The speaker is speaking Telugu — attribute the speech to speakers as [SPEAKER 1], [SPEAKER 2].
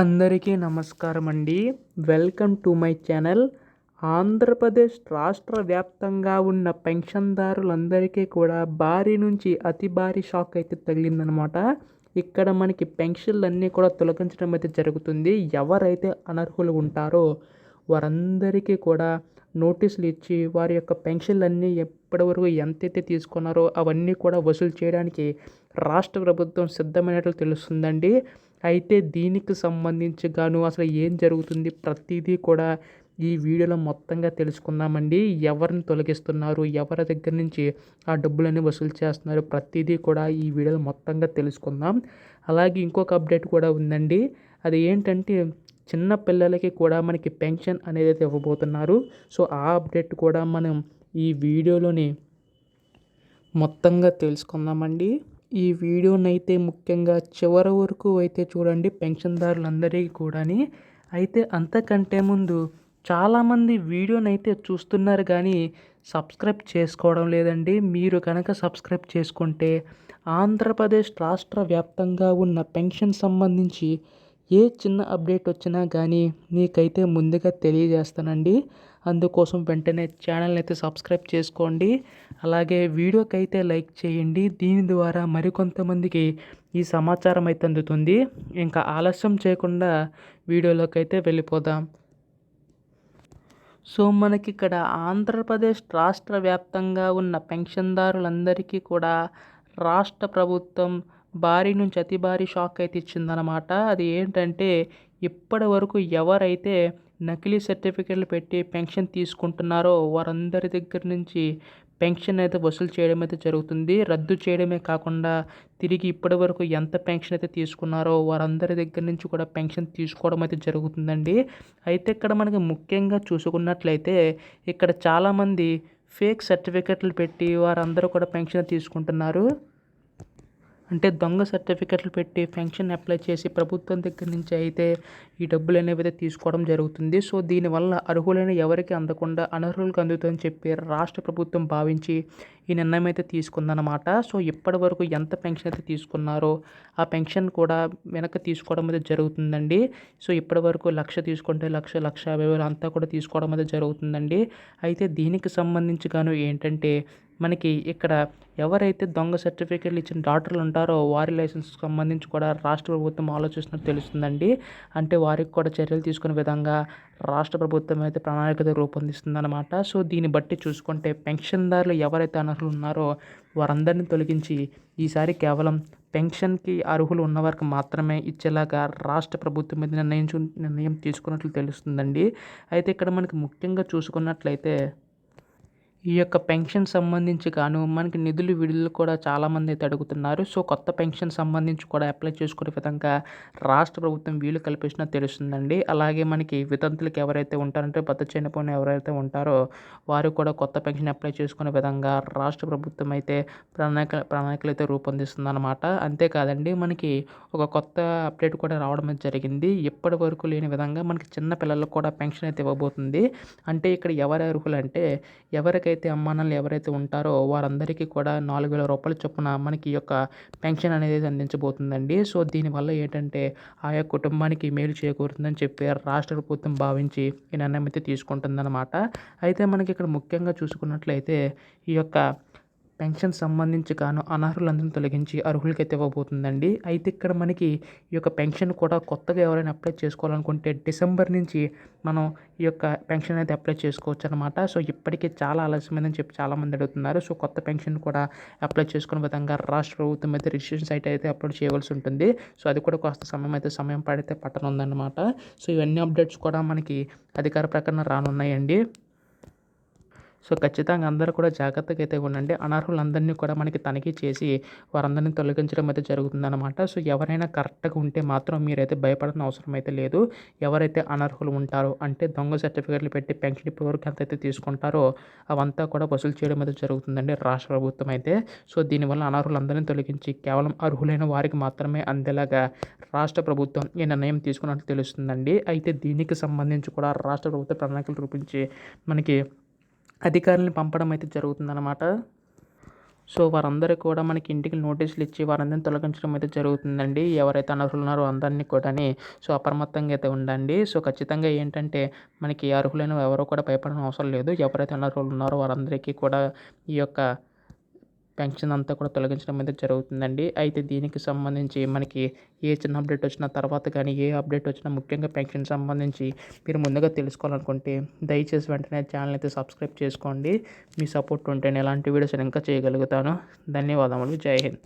[SPEAKER 1] అందరికీ నమస్కారం అండి welcome to my channel. Andhra Pradesh రాష్ట్ర వ్యాప్తంగా ఉన్న పెన్షన్దారులందరికీ కూడా భారీ నుంచి అతి భారీ షాక్ అయితే తగిలిందనమాట. ఇక్కడ మనకి పెన్షన్లు అన్నీ కూడా తొలగించడం అయితే జరుగుతుంది. ఎవరైతే అనర్హులు ఉంటారో వారందరికీ కూడా నోటీసులు ఇచ్చి వారి యొక్క పెన్షన్లన్నీ ఎప్పటివరకు ఎంతైతే తీసుకున్నారో అవన్నీ కూడా వసూలు చేయడానికి రాష్ట్ర ప్రభుత్వం సిద్ధమైనట్లు తెలుస్తుందండి. అయితే దీనికి సంబంధించి గాను అసలు ఏం జరుగుతుంది ప్రతిదీ కూడా ఈ వీడియోలో మొత్తంగా తెలుసుకుందామండి. ఎవరిని తొలగిస్తున్నారు? ఎవరి దగ్గర నుంచి ఆ డబ్బులన్నీ వసూలు చేస్తున్నారు? ప్రతిదీ కూడా ఈ వీడియోలో మొత్తంగా తెలుసుకుందాం. అలాగే ఇంకొక అప్డేట్ కూడా ఉందండి. అది ఏంటంటే చిన్న పిల్లలకి కూడా మనకి పెన్షన్ అనేది అయితే ఇవ్వబోతున్నారు. సో ఆ అప్డేట్ కూడా మనం ఈ వీడియోలోని మొత్తంగా తెలుసుకుందామండి. ఈ వీడియోనైతే ముఖ్యంగా చివరి వరకు అయితే చూడండి పెన్షన్దారులందరికీ కూడాని. అయితే అంతకంటే ముందు చాలామంది వీడియోనైతే చూస్తున్నారు కానీ సబ్స్క్రైబ్ చేసుకోవడం లేదండి. మీరు కనుక సబ్స్క్రైబ్ చేసుకుంటే ఆంధ్రప్రదేశ్ రాష్ట్ర వ్యాప్తంగా ఉన్న పెన్షన్ సంబంధించి ఏ చిన్న అప్డేట్ వచ్చినా కానీ మీకైతే ముందుగా తెలియజేస్తానండి. అందుకోసం వెంటనే ఛానల్ని అయితే సబ్స్క్రైబ్ చేసుకోండి. అలాగే వీడియోకి అయితే లైక్ చేయండి. దీని ద్వారా మరికొంతమందికి ఈ సమాచారం అయితే అందుతుంది. ఇంకా ఆలస్యం చేయకుండా వీడియోలోకి అయితే వెళ్ళిపోదాం. సో మనకి ఇక్కడ ఆంధ్రప్రదేశ్ రాష్ట్ర వ్యాప్తంగా ఉన్న పెన్షన్దారులందరికీ కూడా రాష్ట్ర ప్రభుత్వం భారీ నుంచి అతి భారీ షాక్ అయితే ఇచ్చిందనమాట అది ఏంటంటే ఇప్పటి వరకు ఎవరైతే నకిలీ సర్టిఫికెట్లు పెట్టి పెన్షన్ తీసుకుంటున్నారో వారందరి దగ్గర నుంచి పెన్షన్ అయితే వసూలు చేయడం అయితే జరుగుతుంది. రద్దు చేయడమే కాకుండా తిరిగి ఇప్పటి వరకు ఎంత పెన్షన్ అయితే తీసుకున్నారో వారందరి దగ్గర నుంచి కూడా పెన్షన్ తీసుకోవడం అయితే జరుగుతుందండి. అయితే ఇక్కడ మనకి ముఖ్యంగా చూసుకున్నట్లయితే ఇక్కడ చాలామంది ఫేక్ సర్టిఫికెట్లు పెట్టి వారందరూ కూడా పెన్షన్ తీసుకుంటున్నారు. అంటే దొంగ సర్టిఫికెట్లు పెట్టి పెన్షన్ అప్లై చేసి ప్రభుత్వం దగ్గర నుంచి అయితే ఈ డబ్బులు అనేవి అయితే తీసుకోవడం జరుగుతుంది. సో దీనివల్ల అర్హులైన ఎవరికి అందకుండా అనర్హులకు అందుతుందని చెప్పి రాష్ట్ర ప్రభుత్వం భావించి ఈ నిర్ణయం అయితే తీసుకుందనమాట సో ఇప్పటి వరకు ఎంత పెన్షన్ అయితే తీసుకున్నారో ఆ పెన్షన్ కూడా వెనక్కి తీసుకోవడం అయితే జరుగుతుందండి. సో ఇప్పటి వరకు లక్ష తీసుకుంటే లక్ష లక్ష యాభై వేలు అంతా కూడా తీసుకోవడం అయితే జరుగుతుందండి. అయితే దీనికి సంబంధించి గాను ఏంటంటే మనకి ఇక్కడ ఎవరైతే దొంగ సర్టిఫికేట్లు ఇచ్చిన డాక్టర్లు ఉంటారో వారి లైసెన్స్ సంబంధించి కూడా రాష్ట్ర ప్రభుత్వం ఆలోచిస్తున్నట్టు తెలుస్తుందండి. అంటే వారికి కూడా చర్యలు తీసుకునే విధంగా రాష్ట్ర ప్రభుత్వం అయితే ప్రణాళిక రూపొందిస్తుందన్నమాట. సో దీన్ని బట్టి చూసుకుంటే పెన్షన్దారులు ఎవరైతే అర్హులు ఉన్నారో వారందరినీ తొలగించి ఈసారి కేవలం పెన్షన్కి అర్హులు ఉన్నవారికి మాత్రమే ఇచ్చేలాగా రాష్ట్ర ప్రభుత్వం మీద నిర్ణయించు నిర్ణయం తీసుకున్నట్లు తెలుస్తుందండి. అయితే ఇక్కడ మనకి ముఖ్యంగా చూసుకున్నట్లయితే ఈ యొక్క పెన్షన్ సంబంధించి గాను మనకి నిధులు విడుదల కూడా చాలామంది అయితే అడుగుతున్నారు. సో కొత్త పెన్షన్ సంబంధించి కూడా అప్లై చేసుకునే విధంగా రాష్ట్ర ప్రభుత్వం వీలు కల్పించిన తెలుస్తుందండి. అలాగే మనకి వితంతులకు ఎవరైతే ఉంటారంటే భర్త చనిపోయిన ఎవరైతే ఉంటారో వారు కూడా కొత్త పెన్షన్ అప్లై చేసుకునే విధంగా రాష్ట్ర ప్రభుత్వం అయితే ప్రణాళిక ప్రణాళికలు అయితే రూపొందిస్తుందన్నమాట. అంతేకాదండి మనకి ఒక కొత్త అప్డేట్ కూడా రావడం జరిగింది. ఇప్పటి వరకు లేని విధంగా మనకి చిన్న పిల్లలకు కూడా పెన్షన్ అయితే ఇవ్వబోతుంది. అంటే ఇక్కడ ఎవరు అర్హులు అంటే ఎవరికైతే ఎవరైతే అమ్మానాలు ఎవరైతే ఉంటారో వారందరికీ కూడా నాలుగు వేల రూపాయల చొప్పున మనకి ఈ యొక్క పెన్షన్ అనేది అందించబోతుందండి. సో దీనివల్ల ఏంటంటే ఆయా కుటుంబానికి మేలు చేకూరుతుందని చెప్పి రాష్ట్ర ప్రభుత్వం భావించి ఈ నిర్ణయం అయితే తీసుకుంటుందన్నమాట. అయితే మనకి ఇక్కడ ముఖ్యంగా చూసుకున్నట్లయితే ఈ యొక్క పెన్షన్ సంబంధించి గాను అనర్హులందరినీ తొలగించి అర్హులకైతే ఇవ్వబోతుందండి. అయితే ఇక్కడ మనకి ఈ యొక్క పెన్షన్ కూడా కొత్తగా ఎవరైనా అప్లై చేసుకోవాలనుకుంటే డిసెంబర్ నుంచి మనం ఈ యొక్క పెన్షన్ అయితే అప్లై చేసుకోవచ్చు అనమాట సో ఇప్పటికే చాలా ఆలస్యమైందని చెప్పి చాలామంది అడుగుతున్నారు. సో కొత్త పెన్షన్ కూడా అప్లై చేసుకునే విధంగా రాష్ట్ర ప్రభుత్వం అయితే రిజిస్ట్రేషన్ సైట్ అయితే అప్లోడ్ చేయవలసి ఉంటుంది. సో అది కూడా కాస్త సమయం అయితే సమయం పడితే పట్టనుందన్నమాట. సో ఇవన్నీ అప్డేట్స్ కూడా మనకి అధికార ప్రకటన రానున్నాయండి. సో ఖచ్చితంగా అందరూ కూడా జాగ్రత్తగా అయితే ఉండండి. అనర్హులందరినీ కూడా మనకి తనిఖీ చేసి వారందరినీ తొలగించడం అయితే జరుగుతుందన్నమాట. సో ఎవరైనా కరెక్ట్గా ఉంటే మాత్రం మీరైతే భయపడిన అవసరం అయితే లేదు. ఎవరైతే అనర్హులు ఉంటారో అంటే దొంగ సర్టిఫికేట్లు పెట్టి పెన్షన్ ఇప్పటివరకు ఎంతైతే తీసుకుంటారో అవంతా కూడా వసూలు చేయడం అయితే జరుగుతుందండి రాష్ట్ర ప్రభుత్వం అయితే. సో దీనివల్ల అనర్హులందరినీ తొలగించి కేవలం అర్హులైన వారికి మాత్రమే అందేలాగా రాష్ట్ర ప్రభుత్వం ఈ నిర్ణయం తీసుకున్నట్లు తెలుస్తుందండి. అయితే దీనికి సంబంధించి కూడా రాష్ట్ర ప్రభుత్వ ప్రణాళికలు రూపించి మనకి అధికారులను పంపడం అయితే జరుగుతుందన్నమాట. సో వారందరూ కూడా మనకి ఇంటికి నోటీసులు ఇచ్చి వారందరిని తొలగించడం అయితే జరుగుతుందండి. ఎవరైతే అనర్హులు ఉన్నారో అందరినీ కూడాని. సో అప్రమత్తంగా అయితే ఉండండి. సో ఖచ్చితంగా ఏంటంటే మనకి అర్హులైన ఎవరు కూడా భయపడడం అవసరం లేదు. ఎవరైతే అనర్హులు ఉన్నారో వారందరికీ కూడా ఈ యొక్క పెన్షన్ అంతా కూడా తొలగించడం అయితే జరుగుతుందండి. అయితే దీనికి సంబంధించి మనకి ఏ చిన్న అప్డేట్ వచ్చిన తర్వాత కానీ ఏ అప్డేట్ వచ్చినా ముఖ్యంగా పెన్షన్ సంబంధించి మీరు ముందుగా తెలుసుకోవాలనుకుంటే దయచేసి వెంటనే ఛానల్ అయితే సబ్స్క్రైబ్ చేసుకోండి. మీ సపోర్ట్ ఉంటే నేను ఎలాంటి వీడియోస్ ఇంకా చేయగలుగుతాను. ధన్యవాదములు. జై హింద్.